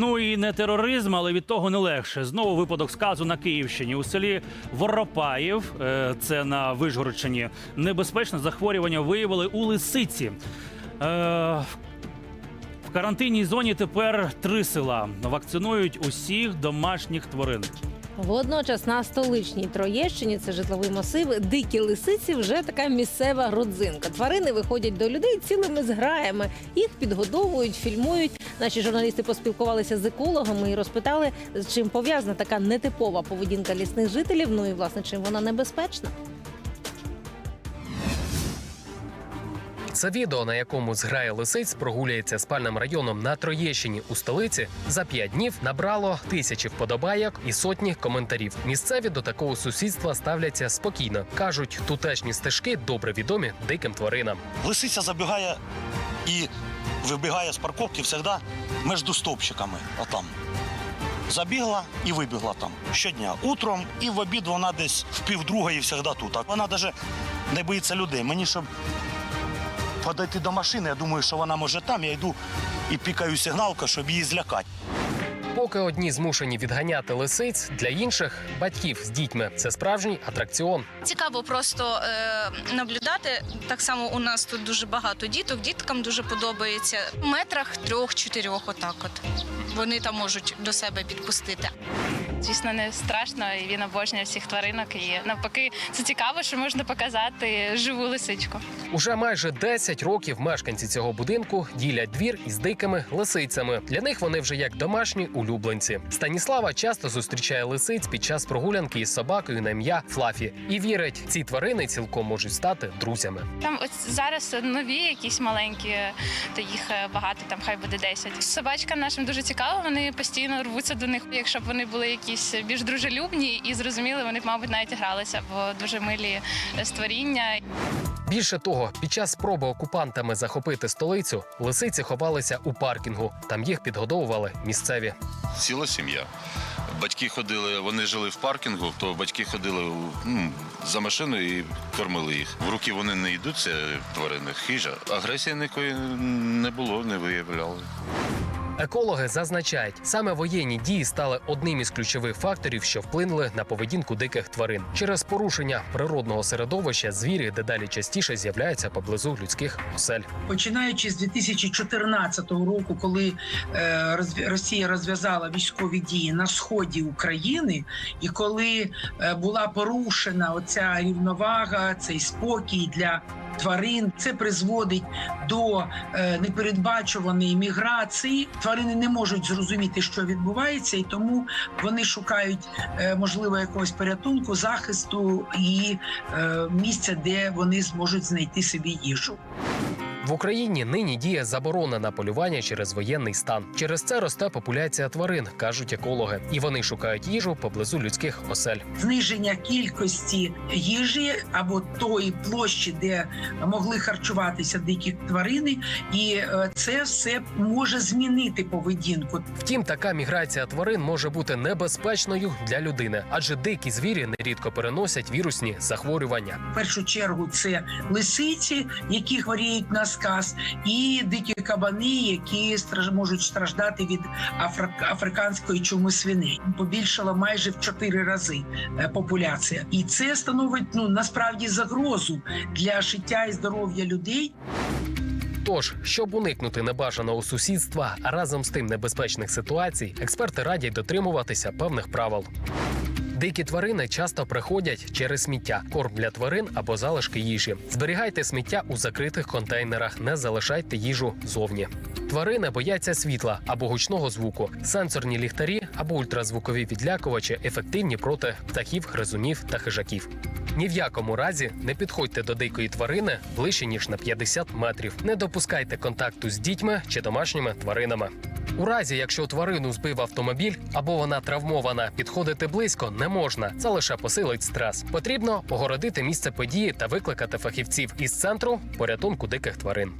Ну і не тероризм, але від того не легше. Знову випадок сказу на Київщині у селі Воропаїв, е, це на Вижгородщині. Небезпечне захворювання виявили у лисиці. Е, в карантинній зоні тепер три села. Вакцинують усіх домашніх тварин. Водночас на столичній Троєщині, це житловий масив, дикі лисиці вже така місцева родзинка. Тварини виходять до людей цілими зграями. Їх підгодовують, фільмують. Наші журналісти поспілкувалися з екологами і розпитали, з чим пов'язана така нетипова поведінка лісних жителів. Ну і власне чим вона небезпечна. Це відео, на якому зграя лисиць прогуляється спальним районом на Троєщині у столиці, за п'ять днів набрало тисячі вподобайок і сотні коментарів. Місцеві до такого сусідства ставляться спокійно. кажуть, тутешні стежки добре відомі диким тваринам. Лисиця забігає і вибігає з парковки завжди між стовпчиками. Отам. Забігла і вибігла там щодня. Утром і в обід вона десь в півдругої завжди тут. Вона навіть не боїться людей. Мені щоб подойти до машини, я думаю, що вона може там. Я йду і пікаю сигналку, щоб її злякати. Поки одні змушені відганяти лисиць, для інших батьків з дітьми це справжній атракціон. Цікаво просто е, наблюдати. Так само у нас тут дуже багато діток. Діткам дуже подобається. В метрах трьох-чотирьох, отак от. Вони там можуть до себе підпустити. Звісно, не страшно, і він обожнює всіх тваринок. І навпаки, це цікаво, що можна показати живу лисичку. Уже майже 10 років мешканці цього будинку ділять двір із дикими лисицями. Для них вони вже як домашні улюбленці. Станіслава часто зустрічає лисиць під час прогулянки із собакою на ім'я Флафі і вірить, ці тварини цілком можуть стати друзями. Там ось зараз нові якісь маленькі, то їх е, багато, там хай буде 10. Собачкам нашим дуже цікаво, вони постійно рвуться до них. Якщо б вони були якісь більш дружелюбні і зрозуміли, вони б, мабуть, навіть гралися, бо дуже милі створіння. Більше того, під час спроби окупантами захопити столицю, лисиці ховалися у паркінгу. Там їх підгодовували місцеві. ціла сім'я. Батьки ходили, вони жили в паркінгу, то батьки ходили ну, за машиною і кормили їх. В руки вони не йдуть, це тварини, хижа. Агресії ніякої не було, не виявляли. Екологи зазначають, саме воєнні дії стали одним із ключових факторів, що вплинули на поведінку диких тварин. Через порушення природного середовища звірі дедалі частіше з'являються поблизу людських осель. починаючи з 2014 року, коли е, Росія розв'язала військові дії на сході України, і коли е, була порушена оця рівновага, цей спокій для тварин, це призводить до е, непередбачуваної міграції. Тварини не можуть зрозуміти, що відбувається, і тому вони шукають е, можливо якогось порятунку, захисту і е, місця, де вони зможуть знайти собі їжу. В Україні нині діє заборона на полювання через воєнний стан. Через це росте популяція тварин, кажуть екологи, і вони шукають їжу поблизу людських осель. зниження кількості їжі або тої площі, де могли харчуватися дикі тварини, і е, це все може змінити поведінку. Втім, така міграція тварин може бути небезпечною для людини, адже дикі звірі нерідко переносять вірусні захворювання. В першу чергу це лисиці, які хворіють на сказ, і дикі кабани, які страж- можуть страждати від африк- африканської чуми свиней. Побільшала майже в чотири рази е, популяція, і це становить ну насправді загрозу для життя і здоров'я людей. Тож, щоб уникнути небажаного сусідства, а разом з тим небезпечних ситуацій, експерти радять дотримуватися певних правил. Дикі тварини часто приходять через сміття, корм для тварин або залишки їжі. Зберігайте сміття у закритих контейнерах, не залишайте їжу зовні. Тварини бояться світла або гучного звуку. Сенсорні ліхтарі або ультразвукові відлякувачі ефективні проти птахів, гризунів та хижаків. Ні в якому разі не підходьте до дикої тварини ближче ніж на 50 метрів. Не допускайте контакту з дітьми чи домашніми тваринами. У разі, якщо тварину збив автомобіль або вона травмована, підходити близько не можна. Це лише посилить стрес. Потрібно огородити місце події та викликати фахівців із центру порятунку диких тварин.